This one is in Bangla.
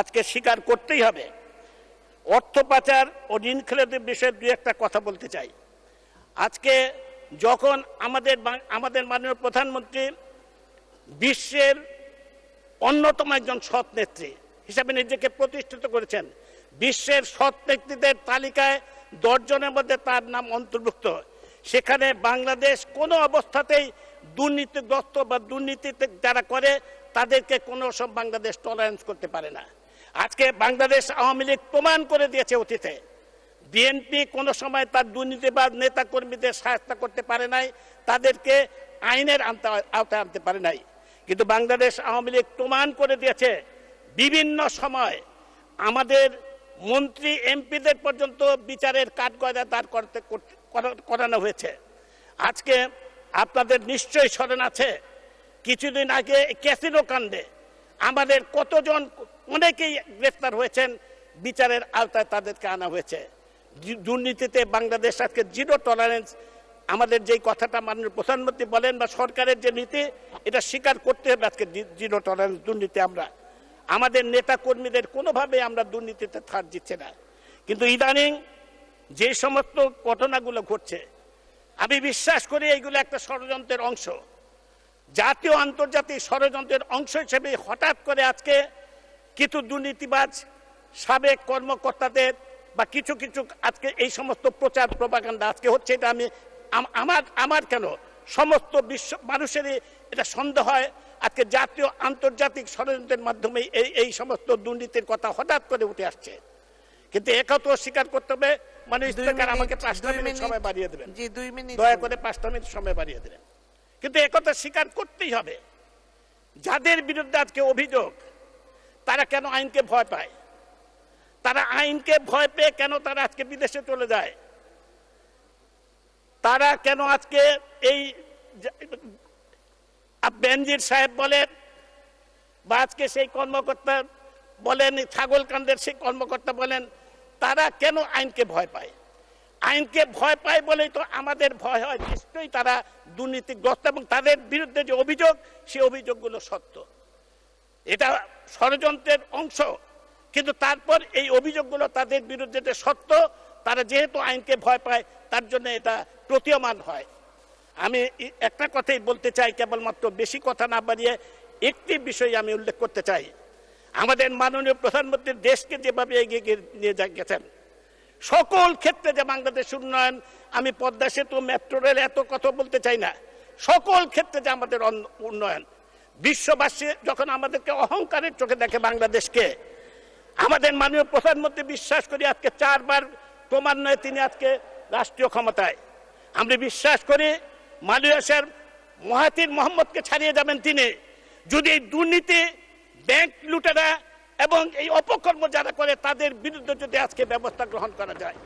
আজকে স্বীকার করতেই হবে। অর্থ পাচার ও ঋণ খেলাদের বিষয়ে দু একটা কথা বলতে চাই। আজকে যখন আমাদের আমাদের মাননীয় প্রধানমন্ত্রী বিশ্বের অন্যতম একজন সৎ নেত্রী হিসাবে নিজেকে প্রতিষ্ঠিত করেছেন, বিশ্বের সৎ নেতৃত্বের তালিকায় দশজনের মধ্যে তার নাম অন্তর্ভুক্ত। সেখানে বাংলাদেশ কোনো অবস্থাতেই দুর্নীতিগ্রস্ত বা দুর্নীতিতে যারা করে, তাদেরকে কোনো সব বাংলাদেশ টলারেন্স করতে পারে না। আজকে বাংলাদেশ আওয়ামী লীগ প্রমাণ করে দিয়েছে অতীতে। বিএনপি কোনো সময় তার দুর্নীতিবাদ নেতা কর্মীদের সহায়তা করতে পারে নাই, তাদেরকে আইনের আওতায় আনতে পারে নাই। কিন্তু বাংলাদেশ আওয়ামী লীগ প্রমাণ করে দিয়েছে, বিভিন্ন সময় আমাদের মন্ত্রী এমপিদের পর্যন্ত বিচারের কাঠগয়দা দাঁড় করতে- করানো হয়েছে। আজকে আপনাদের নিশ্চয়ই স্মরণ আছে, কিছুদিন আগে ক্যাসিনো কাণ্ডে আমাদের কতজন অনেকেই গ্রেফতার হয়েছেন, বিচারের আওতায় তাদেরকে আনা হয়েছে। দুর্নীতিতে বাংলাদেশ আজকে জিরো টলারেন্স আমাদের যেই কথাটা মাননীয় প্রধানমন্ত্রী বলেন বা সরকারের যে নীতি, এটা স্বীকার করতে হবে আজকে জিরো টলারেন্স দুর্নীতি আমরা। আমাদের নেতা কর্মীদের কোনোভাবে আমরা দুর্নীতিতে থার দিচ্ছে না। কিন্তু ইদানিং যে সমস্ত ঘটনাগুলো ঘটছে, আমি বিশ্বাস করি এইগুলো একটা ষড়যন্ত্রের অংশ। জাতীয় আন্তর্জাতিক ষড়যন্ত্রের অংশ হিসেবে হঠাৎ করে আজকে কিছু দুর্নীতিবাজ সাবেক কর্মকর্তাদের বা কিছু কিছু আজকে এই সমস্ত প্রচার প্রপাগান্ডা আজকে হচ্ছে এটা আমি আমার আমার কেন? সমস্ত বিশ্ব মানুষেরই এটা সন্দেহ হয়। আজকে জাতীয় আন্তর্জাতিক ষড়যন্ত্রের মাধ্যমে এই এই সমস্ত দুর্নীতির কথা হঠাৎ করে উঠে আসছে। কিন্তু একথা স্বীকার করতে হবে মানে ইস্তেকার আমাকে পাঁচটা মিনিট। সময় বাড়িয়ে দেবেন। জি দুই মিনিট দয়া। করে পাঁচটা মিনিট সময় বাড়িয়ে দেবেন। কিন্তু একথা স্বীকার করতেই হবে যাদের বিরুদ্ধে আজকে অভিযোগ তারা কেন আইনকে ভয় পায়? তারা আইনকে ভয় পেয়ে কেন তারা আজকে বিদেশে চলে যায়? তারা কেন আজকে এই বেনজির সাহেব বলেন বা আজকে সেই কর্মকর্তা বলেন এই ছাগলকান্ডের সেই কর্মকর্তা বলেন, তারা কেন আইনকে ভয় পায়? আইনকে ভয় পায় বলেই তো আমাদের ভয় হয়, নিশ্চয়ই তারা দুর্নীতিগ্রস্ত এবং তাদের বিরুদ্ধে যে অভিযোগ সেই অভিযোগগুলো সত্য। এটা ষড়যন্ত্রের অংশ। কিন্তু তারপর এই অভিযোগগুলো তাদের বিরুদ্ধে যে সত্য, তারা যেহেতু আইনকে ভয় পায়, তার জন্য এটা প্রতীয়মান হয়। আমি একটা কথাই বলতে চাই, কেবলমাত্র বেশি কথা না বাড়িয়ে একটি বিষয় আমি উল্লেখ করতে চাই। আমাদের মাননীয় প্রধানমন্ত্রী দেশকে যেভাবে এগিয়ে গিয়ে নিয়ে গেছেন, সকল ক্ষেত্রে যে বাংলাদেশ উন্নয়ন, আমি পদ্মা সেতু, মেট্রো রেল এত কথা বলতে চাই না। সকল ক্ষেত্রে যে আমাদের উন্নয়ন বিশ্ববাসী যখন আমাদেরকে অহংকারের চোখে দেখে বাংলাদেশকে, আমাদের মাননীয় প্রধানমন্ত্রী বিশ্বাস করি আজকে চারবার ক্রমান্বয়ে তিনি আজকে রাষ্ট্রীয় ক্ষমতায়। আমরা বিশ্বাস করি মালয়েশিয়ার মহাতির মোহাম্মদকে ছাড়িয়ে যাবেন তিনি। যদি এই দুর্নীতি, ব্যাংক লুটেরা এবং এই অপকর্ম যারা করে, তাদের বিরুদ্ধে যদি আজকে ব্যবস্থা গ্রহণ করা যায়।